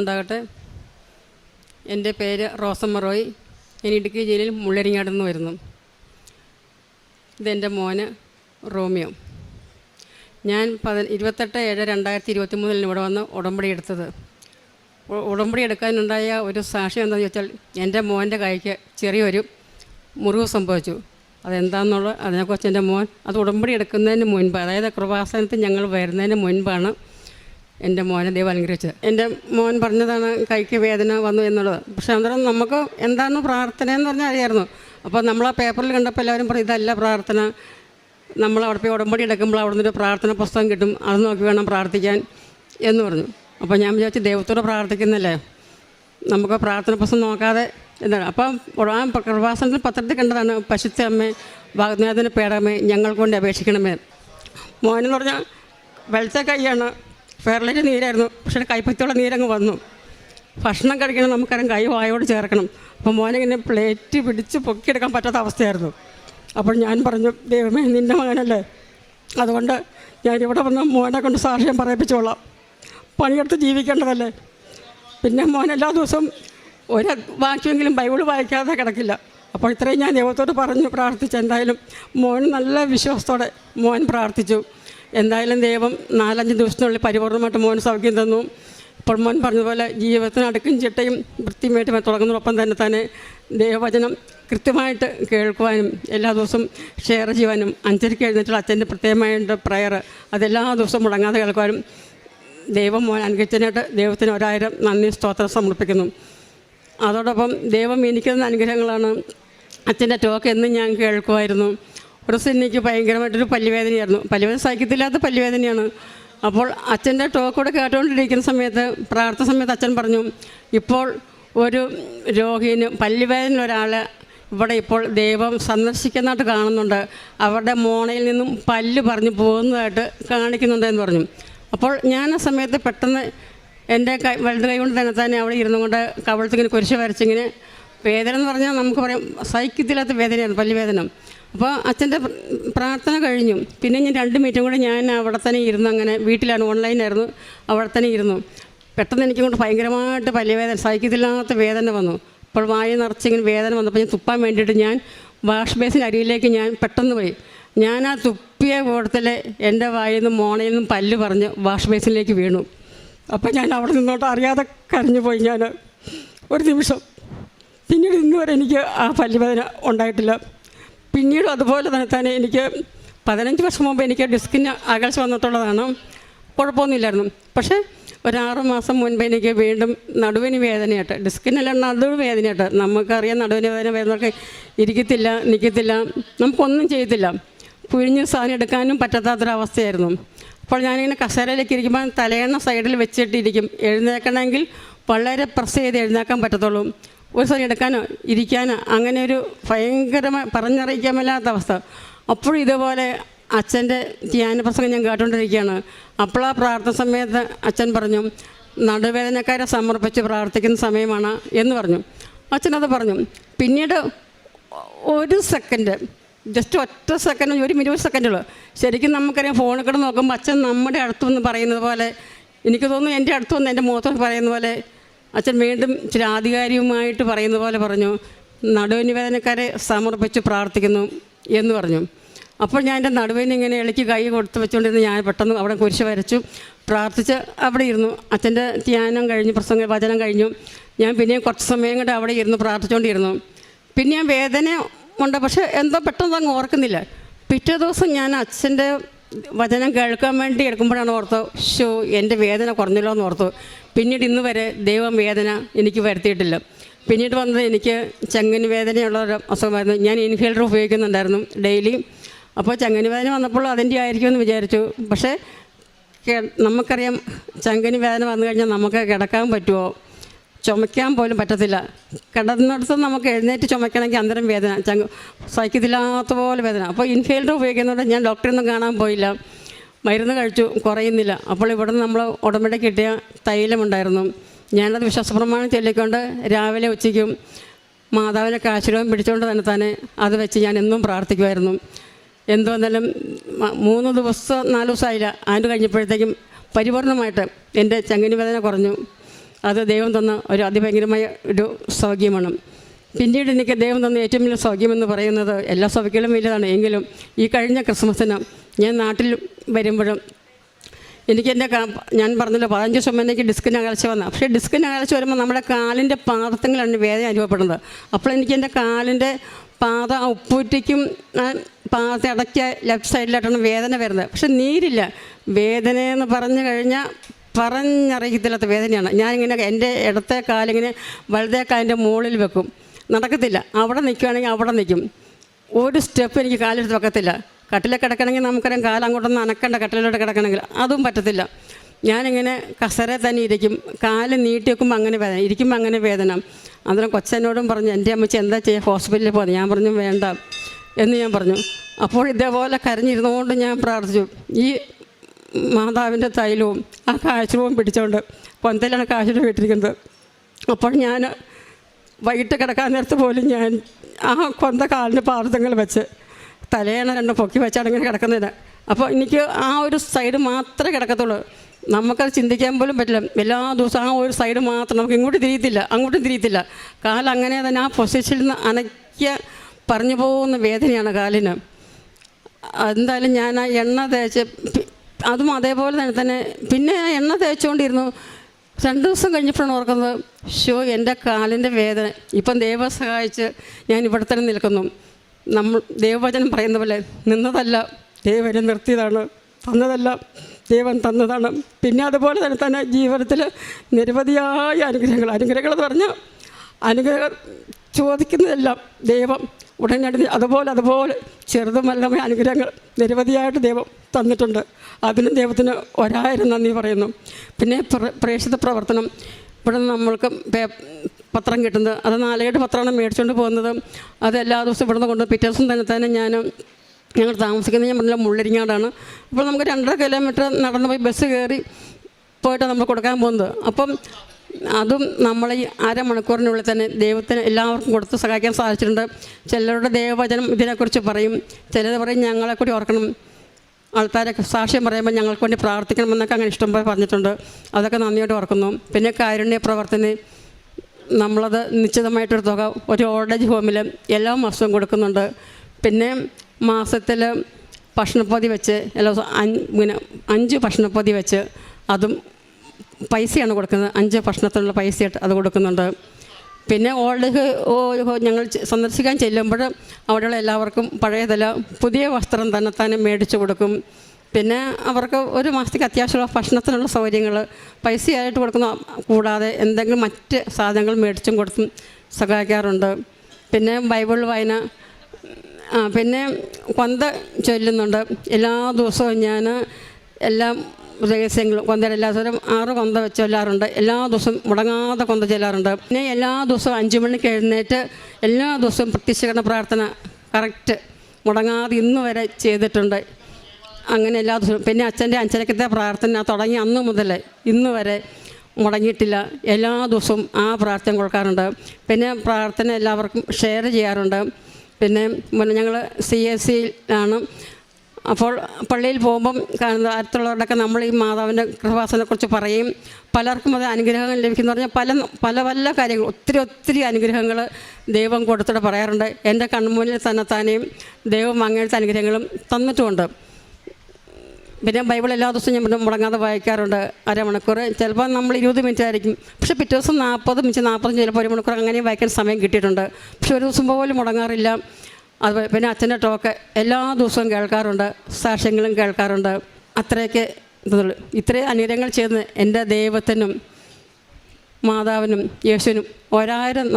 ഉണ്ടാകട്ടെ. എന്റെ പേര് റോസമ്മ റോയ് ഞാൻ ഇടുക്കി ജില്ലയിൽ മുള്ളരിങ്ങാട് നിന്ന് വരുന്നു. ഇതെന്റെ മോന് റോമിയോ. ഞാൻ പത ഇരുപത്തെട്ട് ഏഴ് രണ്ടായിരത്തി ഇരുപത്തി മൂന്നിൽ ഇവിടെ വന്ന് ഉടമ്പടി എടുത്തത്. ഉടമ്പടി എടുക്കാനുണ്ടായ ഒരു സാക്ഷ്യം എന്താണെന്ന് ചോദിച്ചാൽ എന്റെ മോന്റെ കൈക്ക് ചെറിയൊരു മുറിവ് സംഭവിച്ചു. അതെന്താണെന്നുള്ള അതിനെക്കുറിച്ച് എന്റെ മോൻ അത് ഉടമ്പടി എടുക്കുന്നതിന് മുൻപ് അതായത് കൃപാസനത്തിൽ ഞങ്ങൾ വരുന്നതിന് മുൻപാണ് എന്റെ മോനെ ദൈവം അനുഗ്രഹിച്ചത്. എന്റെ മോൻ പറഞ്ഞതാണ് കൈക്ക് വേദന വന്നു എന്നുള്ളത്. പക്ഷേ അന്നേരം നമുക്ക് എന്താണ് പ്രാർത്ഥന എന്ന് പറഞ്ഞാൽ അറിയായിരുന്നു അപ്പോൾ നമ്മൾ ആ പേപ്പറിൽ കണ്ടപ്പോൾ എല്ലാവരും പറയും ഇതല്ല പ്രാർത്ഥന. നമ്മൾ അവിടെ പോയി ഉടമ്പടി എടുക്കുമ്പോൾ അവിടെ നിന്നൊരു പ്രാർത്ഥന പുസ്തകം കിട്ടും. അത് നോക്കി വേണം പ്രാർത്ഥിക്കാൻ. എന്ന് പറഞ്ഞു. അപ്പോൾ ഞാൻ വിചാരിച്ചു ദൈവത്തോട് പ്രാർത്ഥിക്കുന്നല്ലേ. നമുക്ക് പ്രാർത്ഥന പുസ്തകം നോക്കാതെ എന്താണ്? അപ്പം ആ കൃപാസനത്തിൽ പത്രത്തിൽ കണ്ടതാണ് പശുത്ത അമ്മേ വാഗ്നാഥന് പേടമേ ഞങ്ങൾ കൊണ്ട് അപേക്ഷിക്കണമേ. മോനെന്ന് പറഞ്ഞാൽ വെളുത്ത കൈയാണ്. ഫെയർലൈറ്റ് നീരായിരുന്നു. പക്ഷേ കൈപ്പത്തിയുള്ള നീരങ്ങ് വന്നു. ഭക്ഷണം കഴിക്കണം നമുക്കറിയാം. കൈ വായോട് ചേർക്കണം. അപ്പോൾ മോനെ ഇങ്ങനെ പ്ലേറ്റ് പിടിച്ച് പൊക്കിയെടുക്കാൻ പറ്റാത്ത അവസ്ഥയായിരുന്നു. അപ്പോൾ ഞാൻ പറഞ്ഞു ദൈവമേ നിന്റെ മകനല്ലേ? അതുകൊണ്ട് ഞാൻ ഞാനിവിടെ വന്ന് മോനെ കൊണ്ട് സാക്ഷ്യം പറയിപ്പിച്ചോളാം പണിയെടുത്ത് ജീവിക്കേണ്ടതല്ലേ? പിന്നെ മോൻ എല്ലാ ദിവസവും ഒരു വാക്യമെങ്കിലും ബൈബിൾ വായിക്കാതെ കിടക്കില്ല. അപ്പോൾ ഇത്രയും ഞാൻ ദൈവത്തോട് പറഞ്ഞു പ്രാർത്ഥിച്ചു. എന്തായാലും മോൻ നല്ല വിശ്വാസത്തോടെ മോൻ പ്രാർത്ഥിച്ചു. എന്തായാലും ദൈവം നാലഞ്ച് ദിവസത്തിനുള്ളിൽ പരിപൂർണമായിട്ട് മോൻ സൗഖ്യം തന്നു. ഇപ്പോൾ മോൻ പറഞ്ഞതുപോലെ ജീവിതത്തിന് അടുക്കും ചിട്ടയും വൃത്തിയുമായിട്ട് തുടങ്ങുന്നതോടൊപ്പം തന്നെ തന്നെ ദൈവവചനം കൃത്യമായിട്ട് കേൾക്കുവാനും എല്ലാ ദിവസവും ഷെയർ ചെയ്യുവാനും അഞ്ചരയ്ക്ക് എഴുന്നേറ്റുള്ള അച്ഛന്റെ പ്രത്യേകമായിട്ട് പ്രയർ അതെല്ലാ ദിവസവും മുടങ്ങാതെ കേൾക്കുവാനും ദൈവം മോൻ അനുഗ്രഹിച്ചതിനായിട്ട് ദൈവത്തിന് ഒരായിരം നന്ദി സ്തോത്രം സമർപ്പിക്കുന്നു. അതോടൊപ്പം ദൈവം എനിക്കുന്ന അനുഗ്രഹങ്ങളാണ് അച്ഛന്റെ ടോക്ക് എന്നും ഞാൻ കേൾക്കുമായിരുന്നു ഒരു ദിവസം എനിക്ക് ഭയങ്കരമായിട്ടൊരു പല്ലുവേദനയായിരുന്നു. പല്ലുവേദന സഹിക്കത്തില്ലാത്ത പല്ലുവേദനയാണ്. അപ്പോൾ അച്ഛന്റെ ടോക്കോട് കേട്ടുകൊണ്ടിരിക്കുന്ന സമയത്ത് പ്രാർത്ഥന സമയത്ത് അച്ഛൻ പറഞ്ഞു ഇപ്പോൾ ഒരു രോഗിന് പല്ലുവേദന ഒരാൾ ഇവിടെ ഇപ്പോൾ ദൈവം സന്ദർശിക്കുന്നതായിട്ട് കാണുന്നുണ്ട്. അവരുടെ മോണയിൽ നിന്നും പല്ല് പറഞ്ഞു പോകുന്നതായിട്ട് കാണിക്കുന്നുണ്ട് എന്ന് പറഞ്ഞു. അപ്പോൾ ഞാൻ ആ സമയത്ത് പെട്ടെന്ന് എന്റെ കൈ വലത് കൈ കൊണ്ട് തന്നെ തന്നെ അവിടെ ഇരുന്നു കൊണ്ട് കവളത്തിങ്ങനെ കുരിശ് വരച്ചിങ്ങനെ വേദന എന്ന് പറഞ്ഞാൽ നമുക്ക് പറയാം സഹിക്കത്തില്ലാത്ത വേദനയാണ് പല്ലുവേദന. അപ്പോൾ അച്ഛന്റെ പ്രാർത്ഥന കഴിഞ്ഞു. പിന്നെ ഞാൻ രണ്ട് മിനിറ്റും കൂടെ ഞാൻ അവിടെ തന്നെ ഇരുന്നു അങ്ങനെ വീട്ടിലാണ് ഓൺലൈനായിരുന്നു അവിടെ തന്നെ ഇരുന്നു. പെട്ടെന്ന് എനിക്ക് കൊണ്ട് ഭയങ്കരമായിട്ട് പല്ലുവേദന സഹിക്കത്തില്ലാത്ത വേദന വന്നു. അപ്പോൾ വായ നിറച്ചിങ്ങനെ വേദന വന്നപ്പോൾ ഞാൻ തുപ്പാൻ വേണ്ടിയിട്ട് ഞാൻ വാഷ് ബേസിന്റെ അരിയിലേക്ക് ഞാൻ പെട്ടെന്ന് പോയി. ഞാൻ ആ തുപ്പിയ കൂടത്തിൽ എന്റെ വായിൽ നിന്നും മോണയിൽ നിന്നും പല്ല് പറഞ്ഞ് വാഷ് ബേസിനിലേക്ക് വീണു. അപ്പോൾ ഞാൻ അവിടെ നിന്നോട്ട് അറിയാതെ കരഞ്ഞു പോയി ഞാൻ ഒരു നിമിഷം. പിന്നീട് ഇന്ന് വരെ എനിക്ക് ആ പല്ലുവേദന ഉണ്ടായിട്ടില്ല. പിന്നീട് അതുപോലെ തന്നെ തന്നെ എനിക്ക് പതിനഞ്ച് വർഷം മുമ്പ് എനിക്ക് ഡിസ്കിന് അകൽച്ച വന്നിട്ടുള്ളതാണ്. കുഴപ്പമൊന്നുമില്ലായിരുന്നു. പക്ഷേ ഒരാറ് മാസം മുൻപ് എനിക്ക് വീണ്ടും നടുവിന് വേദനയായിട്ട് ഡിസ്കിനല്ല നടുവ് വേദനയായിട്ട് നമുക്കറിയാം നടുവിന് വേദന വരുന്നവർക്ക് ഇരിക്കത്തില്ല നിൽക്കത്തില്ല നമുക്കൊന്നും ചെയ്യത്തില്ല. പുഴിഞ്ഞ് സാധനം എടുക്കാനും പറ്റാത്തൊരവസ്ഥയായിരുന്നു. അപ്പോൾ ഞാനിങ്ങനെ കസേരയിലേക്ക് ഇരിക്കുമ്പോൾ തലയണ സൈഡിൽ വെച്ചിട്ടിരിക്കും. എഴുന്നേക്കണമെങ്കിൽ വളരെ പ്രസ് ചെയ്ത് എഴുന്നേക്കാൻ പറ്റത്തുള്ളൂ. ഒരു സ്ഥലം എടുക്കാനോ ഇരിക്കാനോ അങ്ങനെ ഒരു ഭയങ്കരമായി പറഞ്ഞറിയിക്കാൻ മേലാത്ത അവസ്ഥ. അപ്പോഴും ഇതുപോലെ അച്ഛന്റെ ധ്യാന പ്രസംഗം ഞാൻ കേട്ടുകൊണ്ടിരിക്കുകയാണ്. അപ്പോൾ ആ പ്രാർത്ഥന സമയത്ത് അച്ഛൻ പറഞ്ഞു നടുവേദനക്കാരെ സമർപ്പിച്ച് പ്രാർത്ഥിക്കുന്ന സമയമാണ് എന്ന് പറഞ്ഞു. അച്ഛനത് പറഞ്ഞു. പിന്നീട് ഒരു സെക്കൻഡ് ജസ്റ്റ് ഒറ്റ സെക്കൻഡ് ഒരു മിനിറ്റ് സെക്കൻഡുള്ളൂ ശരിക്കും നമുക്കറിയാം ഫോണിൽ കൂടെ നോക്കുമ്പോൾ അച്ഛൻ നമ്മുടെ അടുത്ത് നിന്ന് പറയുന്നത് പോലെ എനിക്ക് തോന്നുന്നു എന്റെ അടുത്ത് നിന്ന് എന്റെ മുഖത്ത് പറയുന്ന പോലെ അച്ഛൻ വീണ്ടും ചില ആധികാരികമായിട്ട് പറയുന്ന പോലെ പറഞ്ഞു നടുവിന് സമർപ്പിച്ച് പ്രാർത്ഥിക്കുന്നു എന്ന് പറഞ്ഞു. അപ്പോൾ ഞാൻ എന്റെ നടുവിന് ഇങ്ങനെ ഇളക്കി കൈ കൊടുത്ത് വെച്ചുകൊണ്ടിരുന്ന് ഞാൻ പെട്ടെന്ന് അവിടെ കുരിശ് വരച്ചു. പ്രാർത്ഥിച്ച് അവിടെ ഇരുന്നു. അച്ഛന്റെ ധ്യാനം കഴിഞ്ഞു പ്രസംഗ വചനം കഴിഞ്ഞു. ഞാൻ പിന്നെയും കുറച്ച് സമയം കൊണ്ട് അവിടെ ഇരുന്ന് പ്രാർത്ഥിച്ചുകൊണ്ടിരുന്നു. പിന്നെ ഞാൻ വേദന ഉണ്ട് പക്ഷേ എന്തോ പെട്ടെന്ന് അങ്ങ് ഓർക്കുന്നില്ല. പിറ്റേ ദിവസം ഞാൻ അച്ഛന്റെ വചനം കേൾക്കാൻ വേണ്ടി എടുക്കുമ്പോഴാണ് ഓർത്തു ഷോ എന്റെ വേദന കുറഞ്ഞല്ലോ എന്ന് ഓർത്തു പിന്നീട് ഇന്ന് വരെ ദൈവം വേദന എനിക്ക് വരുത്തിയിട്ടില്ല. പിന്നീട് വന്നത് എനിക്ക് ചങ്ങന് വേദനയുള്ള ഒരു അസുഖമായിരുന്നു. ഞാൻ ഇൻഹേലർ ഉപയോഗിക്കുന്നുണ്ടായിരുന്നു ഡെയിലി. അപ്പോൾ ചങ്ങന് വേദന വന്നപ്പോൾ അതിന്റെ ആയിരിക്കുമെന്ന് വിചാരിച്ചു. പക്ഷേ നമുക്കറിയാം ചങ്കന് വേദന വന്നു കഴിഞ്ഞാൽ നമുക്ക് കിടക്കാൻ പറ്റുമോ? ചുമയ്ക്കാൻ പോലും പറ്റത്തില്ല. കിടന്നിടത്ത് നമുക്ക് എഴുന്നേറ്റ് ചുമയ്ക്കണമെങ്കിൽ അന്തരം വേദന. ചങ്ങ സഹിക്കത്തില്ലാത്ത പോലെ വേദന. അപ്പോൾ ഇൻഫെയിൽഡർ ഉപയോഗിക്കുന്നതുകൊണ്ട് ഞാൻ ഡോക്ടറൊന്നും കാണാൻ പോയില്ല. മരുന്ന് കഴിച്ചു കുറയുന്നില്ല. അപ്പോൾ ഇവിടെ നമ്മൾ ഉടമ്പടി കിട്ടിയ തൈലമുണ്ടായിരുന്നു. ഞാനത് വിശ്വാസപ്രമാണം ചൊല്ലിക്കൊണ്ട് രാവിലെ ഉച്ചയ്ക്കും മാതാവിനെ കാശിരവും പിടിച്ചുകൊണ്ട് തന്നെ തന്നെ അത് വെച്ച് ഞാൻ എന്നും പ്രാർത്ഥിക്കുമായിരുന്നു. എന്തു മൂന്ന് ദിവസം നാല് ദിവസമായില്ല. അതിന് കഴിഞ്ഞപ്പോഴത്തേക്കും പരിപൂർണമായിട്ട് എന്റെ ചങ്ങിനി വേദന കുറഞ്ഞു. അത് ദൈവം തന്ന ഒരു അതിഭയങ്കരമായ ഒരു സൗഖ്യമാണ്. പിന്നീട് എനിക്ക് ദൈവം തന്ന ഏറ്റവും വലിയ സൗഖ്യമെന്ന് പറയുന്നത് എല്ലാ സൗഖ്യങ്ങളും വലിയതാണ്. എങ്കിലും ഈ കഴിഞ്ഞ ക്രിസ്മസിന് ഞാൻ നാട്ടിൽ വരുമ്പോഴും എനിക്ക് എന്റെ ഞാൻ പറഞ്ഞല്ലോ പതിനഞ്ച് ദിവസം എനിക്ക് ഡിസ്കിന് അകൽച്ച വന്ന. പക്ഷേ ഡിസ്കിന് അകൽച്ച വരുമ്പോൾ നമ്മുടെ കാലിന്റെ പാദത്തിലാണ് വേദന അനുഭവപ്പെടുന്നത്. അപ്പോൾ എനിക്ക് എന്റെ കാലിന്റെ പാത ഉപ്പൂറ്റിക്കും പാദത്തെ അടക്കിയ ലെഫ്റ്റ് സൈഡിലായിട്ടാണ് വേദന വരുന്നത്. പക്ഷെ നീരില്ല. വേദന എന്ന് പറഞ്ഞു കഴിഞ്ഞാൽ പറഞ്ഞറിയത്തില്ലാത്ത വേദനയാണ്. ഞാനിങ്ങനെ എന്റെ ഇടത്തെ കാലിങ്ങനെ വലതേ കാലിന്റെ മുകളിൽ വെക്കും. നടക്കത്തില്ല. അവിടെ നിൽക്കുകയാണെങ്കിൽ അവിടെ നിൽക്കും. ഒരു സ്റ്റെപ്പ് എനിക്ക് കാലെടുത്ത് വെക്കത്തില്ല. കട്ടിലെ കിടക്കണമെങ്കിൽ നമുക്കറിയാം കാലം അങ്ങോട്ടൊന്ന് അനക്കണ്ട കട്ടിലോട്ട് കിടക്കണമെങ്കിൽ. അതും പറ്റത്തില്ല. ഞാനിങ്ങനെ കസര തന്നെ ഇരിക്കും. കാൽ നീട്ടി വെക്കുമ്പോൾ അങ്ങനെ വേദന ഇരിക്കുമ്പോൾ അങ്ങനെ വേദന. അന്നേരം കൊച്ചനോടും പറഞ്ഞു എന്റെ അമ്മച്ചി എന്താ ചെയ്യുക ഹോസ്പിറ്റലിൽ പോകുന്നത് ഞാൻ പറഞ്ഞു വേണ്ട. എന്ന് ഞാൻ പറഞ്ഞു. അപ്പോൾ ഇതേപോലെ കരഞ്ഞിരുന്നുകൊണ്ട് ഞാൻ പ്രാർത്ഥിച്ചു. ഈ മാതാവിന്റെ തൈലവും ആ കാഴ്ചവും പിടിച്ചുകൊണ്ട് പൊന്തയിലാണ് കാഴ്ച വിട്ടിരിക്കുന്നത് അപ്പോൾ ഞാൻ വൈകിട്ട് കിടക്കാൻ നേരത്ത് പോലും ഞാൻ ആ കൊന്ത കാലിന്റെ പാർത്ഥങ്ങൾ വെച്ച് തലേണ രണ്ട് പൊക്കി വെച്ചാണ് ഇങ്ങനെ കിടക്കുന്നത്. അപ്പോൾ എനിക്ക് ആ ഒരു സൈഡ് മാത്രമേ കിടക്കത്തുള്ളൂ. നമുക്കത് ചിന്തിക്കാൻ പോലും പറ്റില്ല. എല്ലാ ദിവസവും ആ ഒരു സൈഡ് മാത്രം നമുക്ക് ഇങ്ങോട്ട് തിരിയത്തില്ല അങ്ങോട്ടും തിരിയത്തില്ല. കാലം അങ്ങനെ തന്നെ ആ പൊസിഷനിൽ നിന്ന് അനക്കിയ പറഞ്ഞു പോകുന്ന വേദനയാണ് കാലിന്. എന്തായാലും ഞാൻ ആ എണ്ണ തേച്ച് അതും അതേപോലെ തന്നെ തന്നെ. പിന്നെ എണ്ണ തേച്ചുകൊണ്ടിരുന്നു. രണ്ട് ദിവസം കഴിഞ്ഞപ്പോഴാണ് ഓർക്കുന്നത് ഷോ എന്റെ കാലിന്റെ വേദന. ഇപ്പം ദൈവം സഹായിച്ച് ഞാൻ ഇവിടെ തന്നെ നിൽക്കുന്നു. നമ്മൾ ദൈവവചനം പറയുന്ന പോലെ നിന്നതല്ല ദൈവം നിർത്തിയതാണ്. തന്നതല്ല ദൈവം തന്നതാണ്. പിന്നെ അതുപോലെ തന്നെ തന്നെ ജീവിതത്തിൽ നിരവധിയായ അനുഗ്രഹങ്ങൾ. അനുഗ്രഹങ്ങൾ എന്ന് പറഞ്ഞാൽ അനുഗ്രഹം ചോദിക്കുന്നതെല്ലാം ദൈവം ഉടനടി അതുപോലെ അതുപോലെ ചെറുതും വല്ലതുമായ അനുഗ്രഹങ്ങൾ നിരവധിയായിട്ട് ദൈവം തന്നിട്ടുണ്ട്. അതിന് ദൈവത്തിന് ഒരായിരം നന്ദി പറയുന്നു. പിന്നെ പ്ര- പ്രേക്ഷിത പ്രവർത്തനം. ഇവിടെ നമ്മൾക്ക് പത്രം കിട്ടുന്നത്. അത് നാലേട്ട് പത്രമാണ് മേടിച്ചുകൊണ്ട് പോകുന്നത്. അത് എല്ലാ ദിവസവും ഇവിടെ നിന്ന് കൊണ്ട് പിറ്റേ ദിവസം തന്നെ തന്നെ ഞാൻ ഞങ്ങൾ താമസിക്കുന്നത് ഞാൻ പറഞ്ഞില്ല മുള്ളരിങ്ങാടാണ്. അപ്പോൾ നമുക്ക് രണ്ടര കിലോമീറ്റർ നടന്ന് പോയി ബസ് കയറി പോയിട്ട് നമ്മൾ കൊടുക്കാൻ പോകുന്നത്. അപ്പം അതും നമ്മൾ ഈ അരമണിക്കൂറിനുള്ളിൽ തന്നെ ദൈവത്തിന് എല്ലാവർക്കും കൊടുത്ത് സഹായിക്കാൻ സാധിച്ചിട്ടുണ്ട്. ചിലരുടെ ദൈവവചനം ഇതിനെക്കുറിച്ച് പറയും. ചിലർ പറയും ഞങ്ങളെ കൂടി ഓർക്കണം. ആൾക്കാരെ സാക്ഷ്യം പറയുമ്പോൾ ഞങ്ങൾക്ക് വേണ്ടി പ്രാർത്ഥിക്കണമെന്നൊക്കെ അങ്ങനെ ഇഷ്ടംപോലെ പറഞ്ഞിട്ടുണ്ട്. അതൊക്കെ നന്ദിയോടെ ഓർക്കുന്നു. പിന്നെ കാരുണ്യ പ്രവർത്തനം നമ്മളത് നിശ്ചിതമായിട്ടൊരു തുക ഒരു ഓൾഡ് ഏജ് ഹോമിൽ എല്ലാ മാസവും കൊടുക്കുന്നുണ്ട്. പിന്നെ മാസത്തിൽ ഭക്ഷണപ്പൊതി വെച്ച് എല്ലാ പിന്നെ അഞ്ച് ഭക്ഷണപ്പൊതി വെച്ച് അതും പൈസയാണ് കൊടുക്കുന്നത്. അഞ്ച് ഭക്ഷണത്തിനുള്ള പൈസയായിട്ട് അത് കൊടുക്കുന്നുണ്ട്. പിന്നെ ഓൾഡ് ഞങ്ങൾ സന്ദർശിക്കാൻ ചെല്ലുമ്പോൾ അവിടെയുള്ള എല്ലാവർക്കും പഴയതല്ല പുതിയ വസ്ത്രം തന്നെ തന്നെ മേടിച്ചു കൊടുക്കും. പിന്നെ അവർക്ക് ഒരു മാസത്തേക്ക് അത്യാവശ്യമുള്ള ഭക്ഷണത്തിനുള്ള സൗകര്യങ്ങൾ പൈസയായിട്ട് കൊടുക്കുന്ന കൂടാതെ എന്തെങ്കിലും മറ്റ് സാധനങ്ങൾ മേടിച്ചും കൊടുത്തും സഹായിക്കാറുണ്ട്. പിന്നെ ബൈബിൾ വായന പിന്നെ കൊന്ത ചൊല്ലുന്നുണ്ട്. എല്ലാ ദിവസവും ഞാൻ എല്ലാം രഹസ്യങ്ങളും കൊന്തയുടെ എല്ലാ ദിവസവും ആറ് കൊന്ത വെച്ച് ചൊല്ലാറുണ്ട് എല്ലാ ദിവസവും മുടങ്ങാതെ കൊന്ത ചെല്ലാറുണ്ട്. പിന്നെ എല്ലാ ദിവസവും അഞ്ച് മണിക്ക് എഴുന്നേറ്റ് എല്ലാ ദിവസവും പ്രത്യക്ഷകരണ പ്രാർത്ഥന കറക്റ്റ് മുടങ്ങാതെ ഇന്ന് വരെ ചെയ്തിട്ടുണ്ട്. അങ്ങനെ എല്ലാ ദിവസവും. പിന്നെ അച്ഛന്റെ അഞ്ചരക്കത്തെ പ്രാർത്ഥന തുടങ്ങി അന്ന് മുതൽ ഇന്ന് വരെ മുടങ്ങിയിട്ടില്ല. എല്ലാ ദിവസവും ആ പ്രാർത്ഥന കൊടുക്കാറുണ്ട്. പിന്നെ പ്രാർത്ഥന എല്ലാവർക്കും ഷെയർ ചെയ്യാറുണ്ട്. പിന്നെ പിന്നെ ഞങ്ങൾ സി എസ് സിയിലാണ് അപ്പോൾ പള്ളിയിൽ പോകുമ്പം അടുത്തുള്ളവരുടെയൊക്കെ നമ്മൾ ഈ മാതാവിന്റെ കൃപാസനെക്കുറിച്ച് പറയും. പലർക്കും അത് അനുഗ്രഹങ്ങൾ ലഭിക്കുന്ന പറഞ്ഞാൽ പല പല പല കാര്യങ്ങൾ ഒത്തിരി ഒത്തിരി അനുഗ്രഹങ്ങൾ ദൈവം കൊടുത്തിട്ട് പറയാറുണ്ട്. എന്റെ കൺമുന്നിൽ തന്നെ താനേയും ദൈവം അങ്ങനത്തെ അനുഗ്രഹങ്ങളും തന്നിട്ടുമുണ്ട്. പിന്നെ ബൈബിൾ എല്ലാ ദിവസവും ഞാൻ മുടങ്ങാതെ വായിക്കാറുണ്ട് അരമണിക്കൂർ. ചിലപ്പോൾ നമ്മൾ ഇരുപത് മിനിറ്റ് ആയിരിക്കും. പക്ഷേ പിറ്റേ ദിവസം നാൽപ്പത് മിനിറ്റ് നാൽപ്പത് ചിലപ്പോൾ ഒരു മണിക്കൂർ അങ്ങനെ വായിക്കാൻ സമയം കിട്ടിയിട്ടുണ്ട്. പക്ഷേ ഒരു ദിവസം പോലും മുടങ്ങാറില്ല. അത് പിന്നെ അച്ഛന്റെ ടോക്ക് എല്ലാ ദിവസവും കേൾക്കാറുണ്ട് സാക്ഷ്യങ്ങളും കേൾക്കാറുണ്ട്. അത്രയൊക്കെ ഇതുള്ളൂ. ഇത്രയും അനുഗ്രഹങ്ങൾ ചെയ്യുന്ന എന്റെ ദൈവത്തിനും മാതാവിനും യേശുവിനും ഒരായിരം